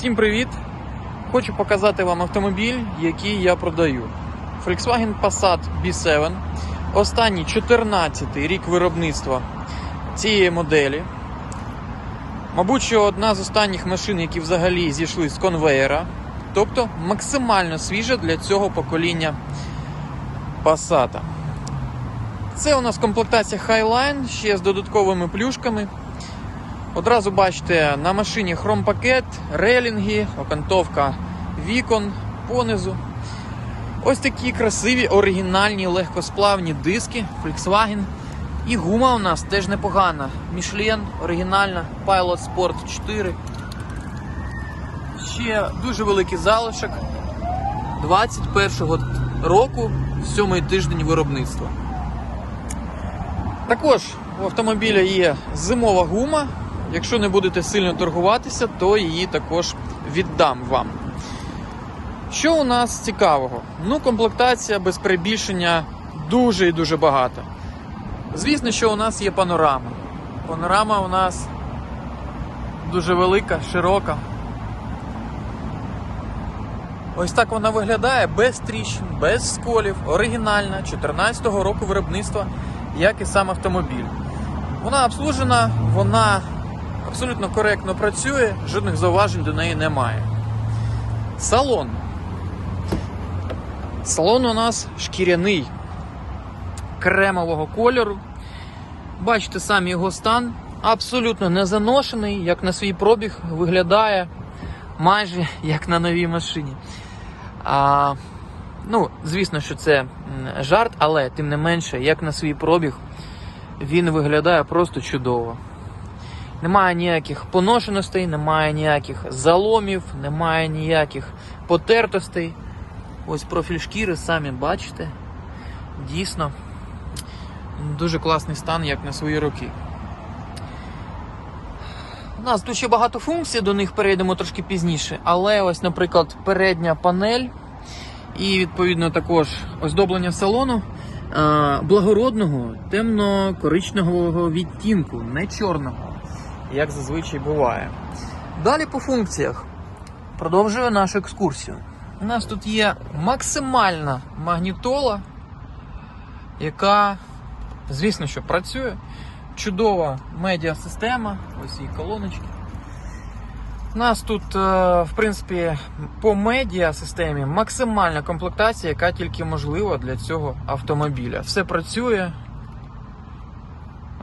Всім привіт! Хочу показати вам автомобіль, який я продаю. Volkswagen Passat B7. Останній 14 рік виробництва цієї моделі. Мабуть, що одна з останніх машин, які взагалі зійшли з конвейера. Тобто максимально свіжа для цього покоління Passat. Це у нас комплектація Highline ще з додатковими плюшками. Одразу бачите, на машині хромпакет, рейлінги, окантовка вікон понизу. Ось такі красиві, оригінальні, легкосплавні диски Volkswagen. І гума у нас теж непогана. Michelin, оригінальна, Pilot Sport 4. Ще дуже великий залишок 21-го року, сьомий тиждень виробництва. Також у автомобіля є зимова гума. Якщо не будете сильно торгуватися, то її також віддам вам. Що у нас цікавого? Ну, комплектація без перебільшення дуже і дуже багато. Звісно, що у нас є панорама. Панорама у нас дуже велика, широка. Ось так вона виглядає без тріщин, без сколів, оригінальна, 14-го року виробництва, як і сам автомобіль. Вона обслужена, вона абсолютно коректно працює, жодних зауважень до неї немає. Салон. Салон у нас шкіряний кремового кольору. Бачите самі його стан. Абсолютно не заношений, як на свій пробіг виглядає майже як на новій машині. А, ну, звісно, що це жарт, але тим не менше, як на свій пробіг, він виглядає просто чудово. Немає ніяких поношеностей, немає ніяких заломів, немає ніяких потертостей. Ось профіль шкіри, самі бачите. Дійсно, дуже класний стан, як на свої роки. У нас ще багато функцій, до них перейдемо трошки пізніше. Але ось, наприклад, передня панель і відповідно також оздоблення салону е, благородного темно-коричневого відтінку, не чорного, як зазвичай буває. Далі по функціях. Продовжую нашу екскурсію. У нас тут є максимальна магнітола, яка, звісно, що працює. Чудова медіасистема, ось її колоночки. У нас тут, е, в принципі, по медіасистемі максимальна комплектація, яка тільки можлива для цього автомобіля. Все працює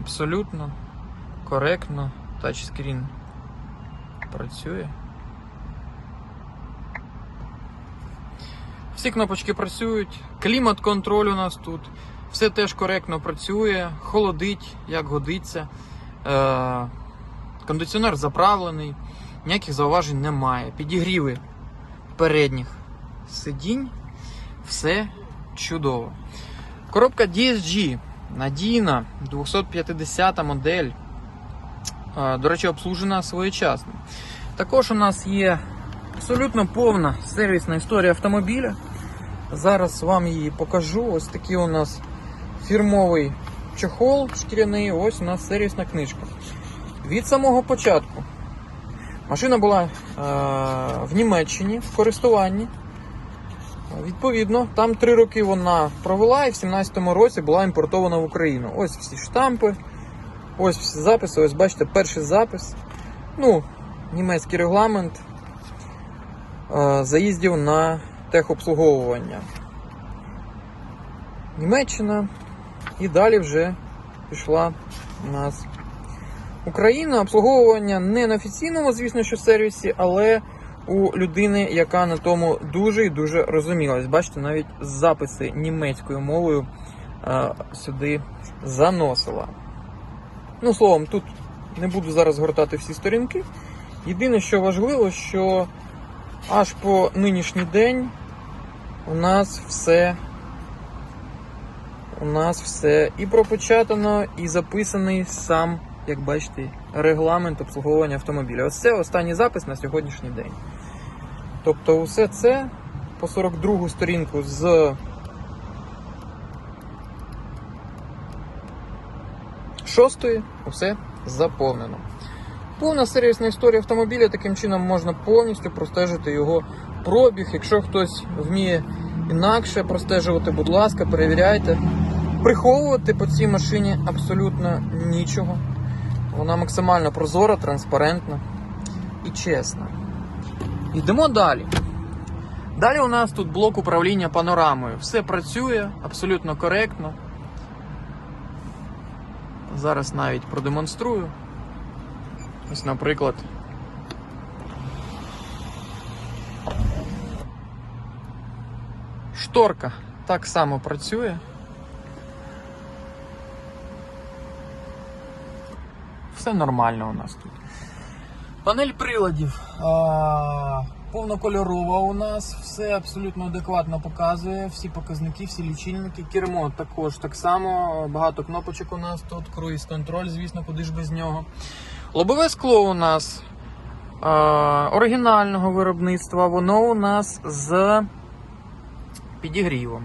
абсолютно коректно. Тачскрін працює. Всі кнопочки працюють, клімат-контроль у нас тут. Все теж коректно працює, холодить, як годиться. Е, кондиціонер заправлений, ніяких зауважень немає. Підігріви передніх сидінь, все чудово. Коробка DSG надійна, 250 модель. До речі, обслужена своєчасно. Також у нас є абсолютно повна сервісна історія автомобіля. Зараз вам її покажу. Ось такий у нас фірмовий чохол шкіряний, ось у нас сервісна книжка. Від самого початку. Машина була е, в Німеччині в користуванні. Відповідно, там три роки вона провела і в 17-му році була імпортована в Україну. Ось всі штампи, ось записи, ось бачите, перший запис. Ну, німецький регламент е, заїздів на техобслуговування. Німеччина і далі вже пішла у нас Україна. Обслуговування не на офіційному, звісно, що сервісі, але у людини, яка на тому дуже і дуже розумілась. Бачите, навіть записи німецькою мовою е, сюди заносила. Ну, словом, тут не буду зараз гортати всі сторінки. Єдине, що важливо, що аж по нинішній день у нас все. У нас все і пропечатано, і записаний сам, як бачите, регламент обслуговування автомобіля. Ось це останній запис на сьогоднішній день. Тобто, усе це по 42 сторінку з шостої, усе заповнено. Повна сервісна історія автомобіля, таким чином можна повністю простежити його пробіг. Якщо хтось вміє інакше простежувати, будь ласка, перевіряйте. Приховувати по цій машині абсолютно нічого. Вона максимально прозора, транспарентна і чесна. Йдемо далі. Далі у нас тут блок управління панорамою. Все працює абсолютно коректно. Зараз навіть продемонструю. Ось, наприклад. Шторка так само працює. Все нормально у нас тут. Панель приладів повнокольорова у нас, все абсолютно адекватно показує, всі показники, всі лічильники. Кермо також так само, багато кнопочок у нас тут, круїз контроль, звісно, куди ж без нього. Лобове скло у нас а, оригінального виробництва, воно у нас з підігрівом.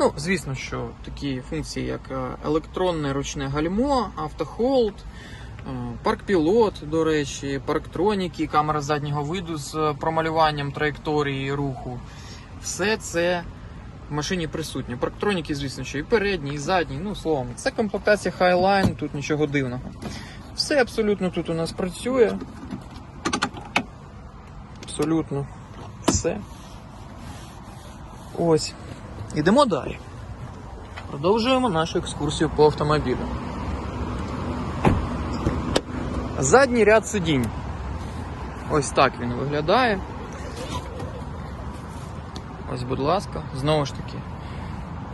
Ну, звісно, що такі функції, як е, електронне ручне гальмо, автохолд, е, паркпілот, до речі, парктроніки, камера заднього виду з промалюванням траєкторії руху. Все це в машині присутнє. Парктроніки, звісно, що і передні, і задні. Ну, словом, це комплектація Highline, тут нічого дивного. Все абсолютно тут у нас працює. Абсолютно все. Ось. Ідемо далі. Продовжуємо нашу екскурсію по автомобілю. Задній ряд сидінь. Ось так він виглядає. Ось, будь ласка, знову ж таки.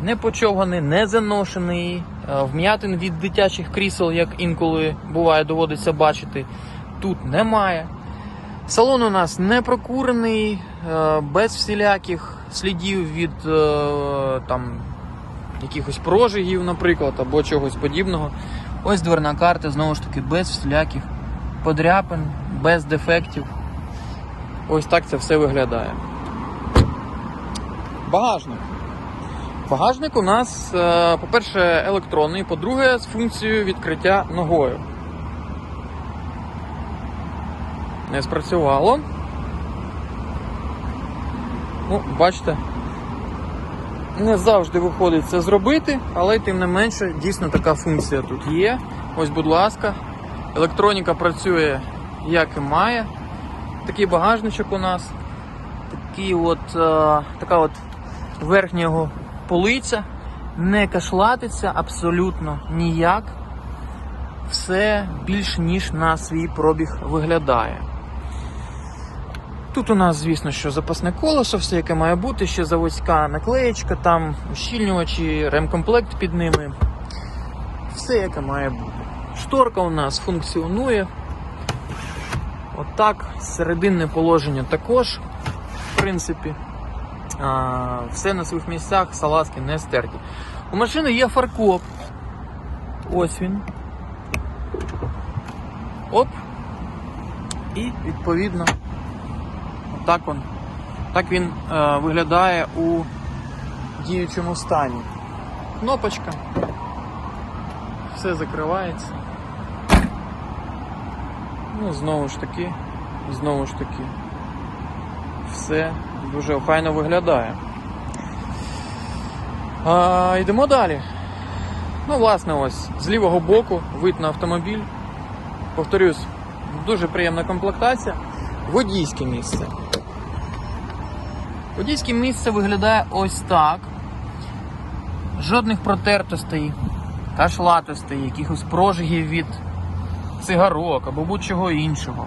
Не почовганий, не заношений, е, вм'ятин від дитячих крісел, як інколи буває, доводиться бачити, тут немає. Салон у нас не прокурений, е, без всіляких слідів від е, там якихось прожигів, наприклад, або чогось подібного. Ось дверна карта, знову ж таки, без всіляких подряпин, без дефектів. Ось так це все виглядає. Багажник. Багажник у нас, е, по-перше, електронний, по-друге, з функцією відкриття ногою. Не спрацювало. Ну, бачите, не завжди виходить це зробити, але тим не менше, дійсно така функція тут є. Ось, будь ласка, електроніка працює як і має. Такий багажничок у нас, такий от, е, така от верхня його полиця, не кашлатиться абсолютно ніяк. Все більш ніж на свій пробіг виглядає. Тут у нас, звісно, що запасне колесо, все яке має бути, ще заводська наклеєчка, там ущільнювачі, ремкомплект під ними. Все яке має бути. Шторка у нас функціонує. Отак, серединне положення також, в принципі. А, все на своїх місцях, салазки не стерті. У машини є фаркоп. Ось він. Оп. І відповідно так він, так він е, виглядає у діючому стані. Кнопочка. Все закривається. Ну, знову ж таки, знову ж таки, все дуже охайно виглядає. А, йдемо далі. Ну, власне, ось з лівого боку вид на автомобіль. Повторюсь, дуже приємна комплектація. Водійське місце. Водійське місце виглядає ось так. Жодних протертостей, кашлатостей, якихось прожигів від цигарок або будь-чого іншого.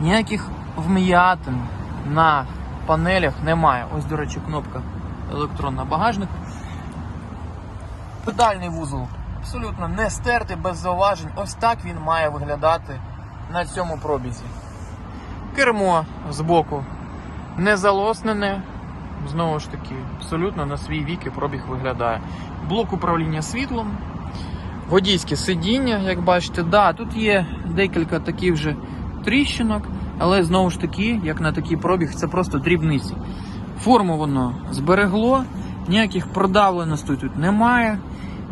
Ніяких вм'ятин на панелях немає. Ось, до речі, кнопка електронна багажник. Педальний вузол абсолютно не стертий, без зауважень. Ось так він має виглядати на цьому пробізі. Кермо збоку не залоснене. Знову ж таки, абсолютно на свій вік і пробіг виглядає. Блок управління світлом, водійське сидіння, як бачите, да, тут є декілька таких вже тріщинок, але знову ж таки, як на такий пробіг, це просто дрібниці. Форму воно зберегло, ніяких продавленостей тут немає,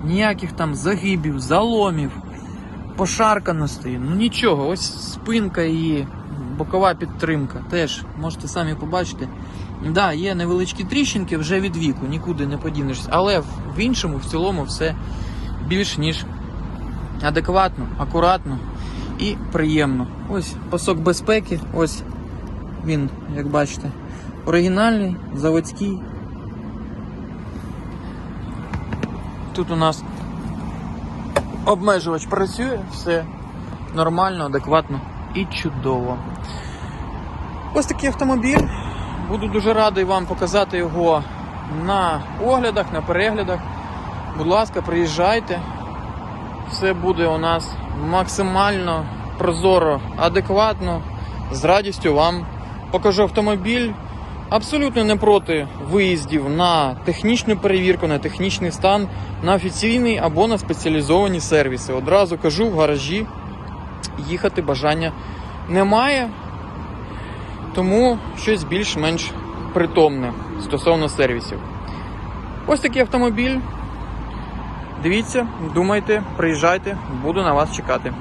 ніяких там загибів, заломів. пошаркано стоїть. Ну нічого, ось спинка і бокова підтримка. Теж можете самі побачити. Да, є невеличкі тріщинки вже від віку, нікуди не подінешся. Але в іншому, в цілому, все більш ніж адекватно, акуратно і приємно. Ось пасок безпеки, ось він, як бачите, оригінальний, заводський. Тут у нас обмежувач працює, все нормально, адекватно і чудово. Ось такий автомобіль. Буду дуже радий вам показати його на оглядах, на переглядах. Будь ласка, приїжджайте. Все буде у нас максимально прозоро, адекватно. З радістю вам покажу автомобіль. Абсолютно не проти виїздів на технічну перевірку, на технічний стан, на офіційний або на спеціалізовані сервіси. Одразу кажу, в гаражі їхати бажання немає. Тому щось більш-менш притомне стосовно сервісів. Ось такий автомобіль. Дивіться, думайте, приїжджайте, буду на вас чекати.